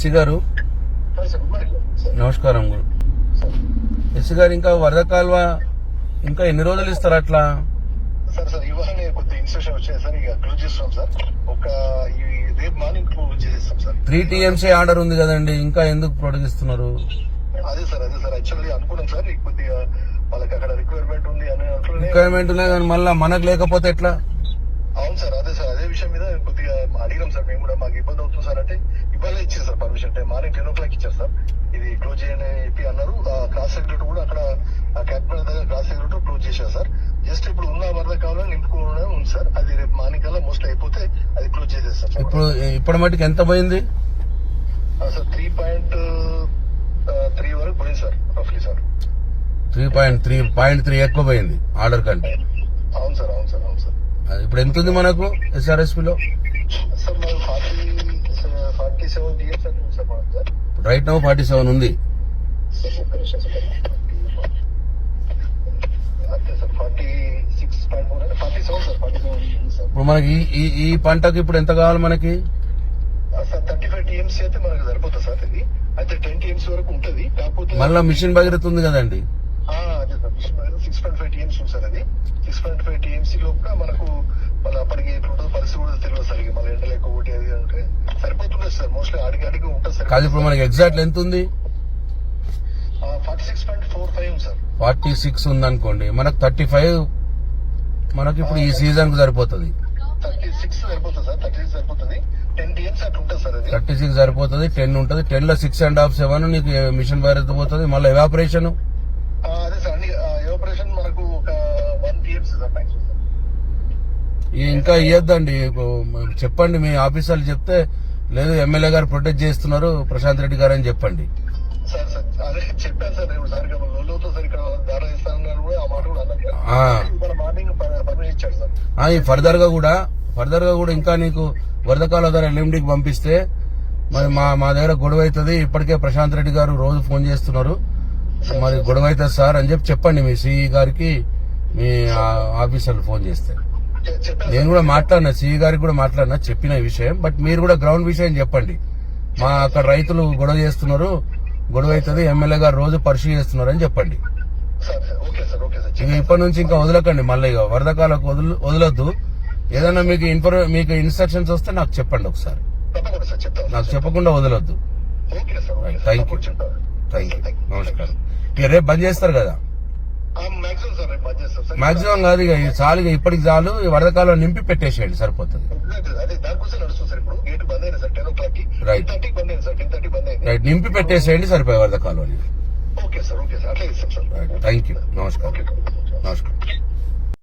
SC గారు. నమస్కారం sir SC గారు ఇంకా వరద కాలువ ఇంకా ఎన్ని రోజులు ఇస్తారు అట్లా? సార్ సార్ ఇవాళ కొద్ది ఇన్స్ట్రక్షన్ వచ్చాయి సార్ ఇక క్లోజ్ చేస్తున్నాం సార్. ఒక రేపు మార్నింగ్ క్లోజ్ చేసేస్తాం సార్. త్రీ టీఎంసీ ఆర్డర్ ఉంది కదండి ఇంకా ఎందుకు ప్రొడిగిస్తున్నారు? అదే సార్ అదే సార్ యాక్చువల్లీ అనుకున్నాం సార్ కొద్దిగా వాళ్ళకి అక్కడ రిక్వైర్మెంట్ ఉంది అని రిక్వైర్మెంట్ ఉన్నాయి కానీ మళ్ళీ మనకు లేకపోతే ఎట్లా అవును సార్ అదే సార్ అదే విషయం మీద కొద్దిగా అడిగినాం సార్. మేము కూడా మాకు ఇబ్బంది అవుతుంది సార్ అంటే ఇవాళ ఇచ్చారు sir permission time morning ten o'clock ఇచ్చారు సార్. ఇది క్లోజ్ చేయని చెప్పి అన్నారు. ఆ క్రాస్ సెక్రటరీ కూడా అక్కడ ఆ క్యాపిటల్ దగ్గర క్రాస్ సెక్రటరీ క్లోజ్ చేశారు సార్. జస్ట్ ఇప్పుడు ఉన్న వరద కావాలని నింపుకోవడం ఉంది సార్. అది రేపు మార్నింగ్ కల్లా మోస్ట్ అయిపోతే అది క్లోజ్ చేసేస్తారు సార్. ఇప్పుడు ఇప్పటి మటుకు ఎంత పోయింది? సార్ త్రీ పాయింట్ త్రీ వరకు పోయింది sir రఫ్లీ sir. Three point three point three ఎక్కువ పోయింది ఆర్డర్ కంటే. అవును సార్ అవును సార్ అవును సార్. ఇప్పుడు ఎంత ఉంది మనకు ఎస్ఆర్ఎస్పి లో? సార్ మనం ఫార్టీ ఫార్టీ సెవెన్ డిఎస్ అంటే సార్ మనం sir right now forty seven ఉంది. ఇప్పుడు మనకి ఈ ఈ పంటకి ఇప్పుడు ఎంత కావాలి మనకి? థర్టీ ఫైవ్ టీఎంసీ అయితే మనకు సరిపోతుంది సార్ ఇది అయితే టెన్ టీఎంసీ వరకు ఉంటుంది కాకపోతే మళ్ళా మిషన్ భగీరథ ఉంది కదండి. సిక్స్ పాయింట్ ఫైవ్ టీఎంసీ ఉంది సార్ అది. సిక్స్ పాయింట్ ఫైవ్ టీఎంసీ లోపల మనకు మళ్ళీ అప్పటికి ఎట్లుంటుంది పరిస్థితి కూడా తెలియదు సార్ మళ్ళీ ఎండలు ఎక్కువ ఒకటి అది అంటే. సరిపోతుంది సార్. మోస్ట్లీ అడిగి అడిగి ఉంటుంది కాదు ఇప్పుడు సార్ మనకి ఎగ్జాక్ట్ ఎంత ఉంది? Forty six point four five ఉంది సార్. ఫార్టీ సిక్స్ ఉందనుకోండి మనకు థర్టీ ఫైవ్ మనకి ఇప్పుడు ఈ సీజన్కు సరిపోతుంది. థర్టీ సిక్స్ సరిపోతుంది సార్. థర్టీ సిక్స్ సరిపోతుంది టెన్ టీఎంసీ అట్లా ఉంటుంది సార్ అది. థర్టీ సిక్స్ సరిపోతుంది టెన్ ఉంటుంది. టెన్లో సిక్స్ అండ్ హాఫ్ సెవెన్ నీకు మిషన్ భగీరథ పోతుంది. మళ్ళీ ఎవాపరేషన్ ఇంకా ఇవ్వద్దండి చెప్పండి మీ ఆఫీసర్లు చెప్తే లేదు ఎమ్మెల్యే గారు ప్రొటెక్ట్ చేస్తున్నారు ప్రశాంత్ రెడ్డి గారు అని చెప్పండి. చెప్పాను సార్ సార్ లోతో సార్ ఇక్కడ కూడా ఆ మాట కూడా అన్నారు మార్నింగ్ పర్మిషన్ ఇచ్చాడు సార్. ఫర్దర్గా కూడా ఫర్దర్గా కూడా ఇంకా నీకు వరదకాల ద్వారా ఎల్ఎండికి పంపిస్తే మరి మా మా దగ్గర గొడవ అవుతుంది ఇప్పటికే ప్రశాంత్ రెడ్డి గారు రోజు ఫోన్ చేస్తున్నారు. మరి గొడవ అవుతుంది సార్ అని చెప్పి చెప్పండి మీ సిఈ గారికి. మీ ఆఫీసర్లు ఫోన్ చేస్తే. నేను కూడా మాట్లాడినా సిఈ గారికి కూడా మాట్లాడినా చెప్పిన విషయం. బట్ మీరు కూడా గ్రౌండ్ విషయం చెప్పండి. మా అక్కడ రైతులు గొడవ చేస్తున్నారు. గొడవ అవుతుంది. ఎమ్మెల్యే గారు రోజు పరిశీలి చేస్తున్నారు అని చెప్పండి ఇక ఇప్పటి నుంచి ఇంకా వదలకండి. మళ్ళీ ఇక వరదకాలకు వదల వదలొద్దు. ఏదైనా మీకు ఇన్ఫర్ మీకు ఇన్స్ట్రక్షన్స్ వస్తే నాకు చెప్పండి ఒకసారి. నాకు చెప్పకుండా వదలొద్దు. తప్పకుండా చెప్తాను. థ్యాంక్ యూ నమస్కారం. ఇక రేపు బంద్ చేస్తారు కదా. మాక్సిమం కాదు ఇక చాలు ఇప్పటికి చాలు వరదకాలం నింపి పెట్టేసేయండి సరిపోతుంది. రైట్ నింపి పెట్టేసేయండి సరిపోయి వరదకాలం థ్యాంక్ యూ నమస్కారం నమస్కారం